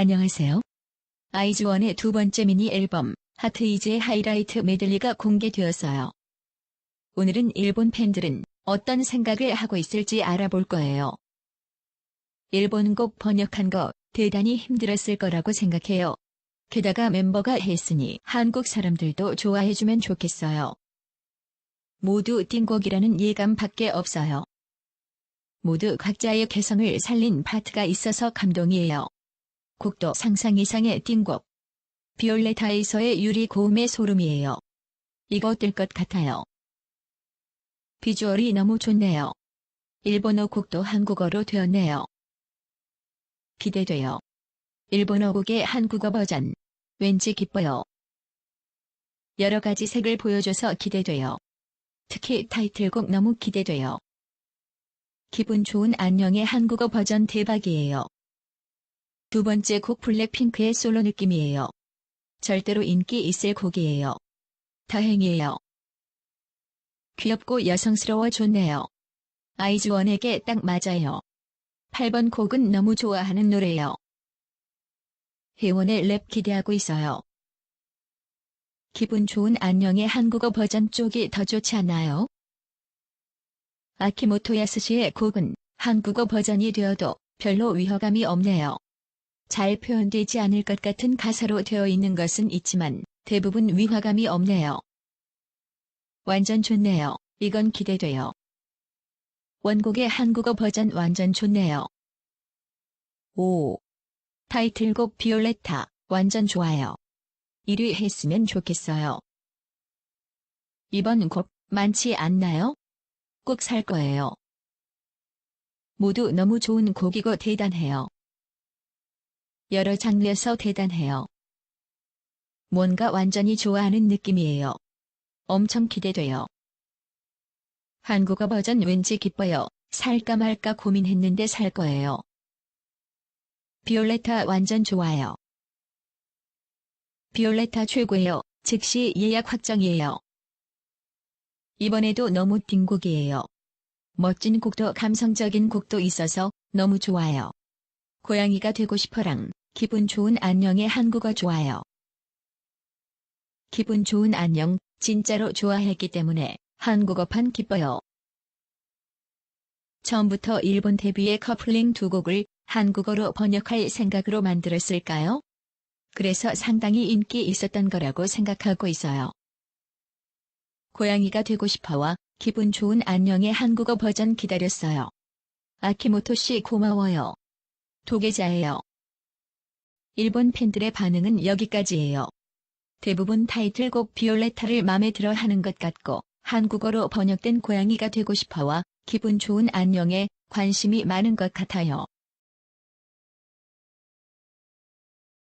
안녕하세요. 아이즈원의 두 번째 미니 앨범 하트 이즈의 하이라이트 메들리가 공개되었어요. 오늘은 일본 팬들은 어떤 생각을 하고 있을지 알아볼 거예요. 일본곡 번역한 거 대단히 힘들었을 거라고 생각해요. 게다가 멤버가 했으니 한국 사람들도 좋아해주면 좋겠어요. 모두 띵곡이라는 예감 밖에 없어요. 모두 각자의 개성을 살린 파트가 있어서 감동이에요. 곡도 상상 이상의 띵곡. 비올레타에서의 유리 고음의 소름이에요. 이거 뜰 것 같아요. 비주얼이 너무 좋네요. 일본어 곡도 한국어로 되었네요. 기대돼요. 일본어 곡의 한국어 버전. 왠지 기뻐요. 여러 가지 색을 보여줘서 기대돼요. 특히 타이틀곡 너무 기대돼요. 기분 좋은 안녕의 한국어 버전 대박이에요. 두 번째 곡 블랙핑크의 솔로 느낌이에요. 절대로 인기 있을 곡이에요. 다행이에요. 귀엽고 여성스러워 좋네요. 아이즈원에게 딱 맞아요. 8번 곡은 너무 좋아하는 노래예요. 혜원의 랩 기대하고 있어요. 기분 좋은 안녕의 한국어 버전 쪽이 더 좋지 않나요? 아키모토 야스시의 곡은 한국어 버전이 되어도 별로 위화감이 없네요. 잘 표현되지 않을 것 같은 가사로 되어 있는 것은 있지만 대부분 위화감이 없네요. 완전 좋네요. 이건 기대돼요. 원곡의 한국어 버전 완전 좋네요. 오. 타이틀곡 비올레타 완전 좋아요. 1위 했으면 좋겠어요. 이번 곡 많지 않나요? 꼭 살 거예요. 모두 너무 좋은 곡이고 대단해요. 여러 장르에서 대단해요. 뭔가 완전히 좋아하는 느낌이에요. 엄청 기대돼요. 한국어 버전 왠지 기뻐요. 살까 말까 고민했는데 살 거예요. 비올레타 완전 좋아요. 비올레타 최고예요. 즉시 예약 확정이에요. 이번에도 너무 띵곡이에요. 멋진 곡도 감성적인 곡도 있어서 너무 좋아요. 고양이가 되고 싶어랑 기분 좋은 안녕의 한국어 좋아요. 기분 좋은 안녕 진짜로 좋아했기 때문에 한국어판 기뻐요. 처음부터 일본 데뷔의 커플링 두 곡을 한국어로 번역할 생각으로 만들었을까요? 그래서 상당히 인기 있었던 거라고 생각하고 있어요. 고양이가 되고 싶어와 기분 좋은 안녕의 한국어 버전 기다렸어요. 아키모토 씨 고마워요. 도계자예요. 일본 팬들의 반응은 여기까지예요. 대부분 타이틀곡 비올레타를 마음에 들어 하는 것 같고 한국어로 번역된 고양이가 되고 싶어와 기분 좋은 안녕에 관심이 많은 것 같아요.